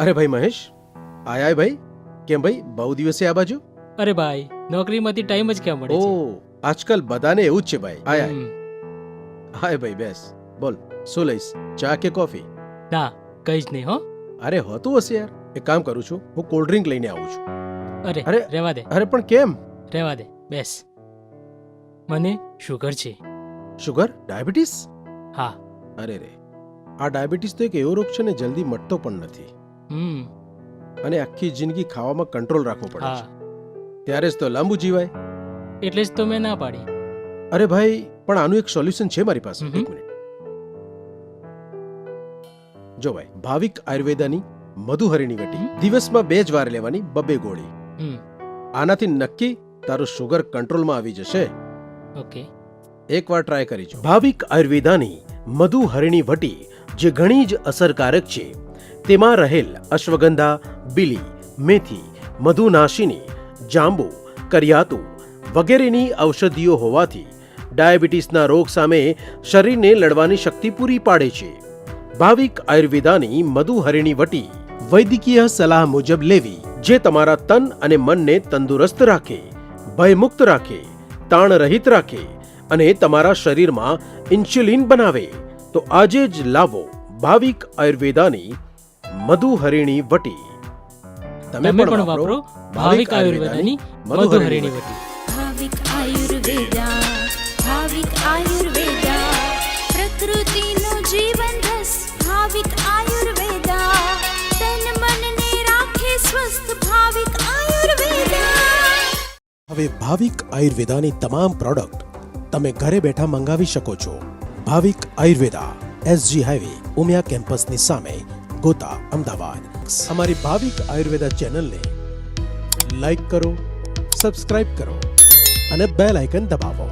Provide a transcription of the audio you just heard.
અરે ભાઈ મહેશ આય આય ભાઈ કેમ ભાઈ બહુ દિવસે આ બાજુ? અરે ભાઈ નોકરીમાંથી ટાઈમ જ ક્યાં મળે ઓ છે આજકાલ બધાને એવું જ છે ભાઈ. આય આય. હમ, હાય ભાઈ બેસ. બોલ શું લઈશ? ચા કે કોફી? ના કઈ જ નહીં હો. અરે હોતું હશે યાર. એક કામ કરું છું હું કોલ્ડ ડ્રિંક લઈને આવું છું. અરે અરે. રહેવા દે. અરે પણ કેમ? રહેવા દે બેસ. મને શુગર છે. શુગર ડાયાબિટીસ હા. અરે રે. આ ડાયાબિટીસ તો એક એવો રોગ છે ને જલ્દી મટતો પણ નથી. અને આખી જિંદગી ખાવામાં કંટ્રોલ રાખવો પડે હા. છે. ત્યારે જ તો લાંબુ જીવાય. એટલે જ તો મેં ના પાડી. અરે ભાઈ પણ આનું એક સોલ્યુશન છે મારી પાસે. એક મિનિટ જો ભાઈ ભાવિક આયુર્વેદાની મધુહરીની વટી દિવસમાં બે જ વાર લેવાની બબે ગોળી. આનાથી નક્કી તારું શુગર કંટ્રોલમાં આવી જશે. ઓકે. એકવાર ટ્રાય કરી જો. ભાવિક આયુર્વેદાની મધુહરિણી વટી જે ઘણી જ અસરકારક છે તેમાં રહેલ અશ્વગંધા, બીલી, મેથી, મધુનાશિની, જાંબુ, કરિયાતું વગેરેની ઔષધિઓ હોવાથી ડાયાબિટીસના રોગ સામે શરીરને લડવાની શક્તિ પૂરી પાડે છે. ભાવિક આયુર્વેદાની મધુહરિણી વટી વૈદ્યકીય સલાહ મુજબ લેવી, જે તમારા તન અને મનને તંદુરસ્ત રાખે, ભયમુક્ત રાખે તાણ રહિત રાખે અને તમારા શરીરમાં ઇન્સ્યુલિન બનાવે. તો આજે જ લાવો ભાવિક આયુર્વેદાની મધુહરિણી વટી. તમે પણ વાપરો ભાવિક આયુર્વેદાની મધુહરિણી વટી. ભાવિક આયુર્વેદા ભાવિક આયુર્વેદા પ્રકૃતિનો જીવન રસ ભાવિક આયુર્વેદા તન મનને રાખે સ્વસ્થ ભાવિક આયુર્વેદા. હવે ભાવિક આયુર્વેદાની તમામ પ્રોડક્ટ તમે ઘરે બેઠા મંગાવી શકો છો. ભાવિક આયુર્વેદા એસજી હાઈવે ઉમિયા કેમ્પસની સામે ગોતા અમદાવાદ. અમારી ભાવિક આયુર્વેદા ચેનલને લાઈક કરો સબસ્ક્રાઇબ કરો અને બેલ આઇકન દબાવો.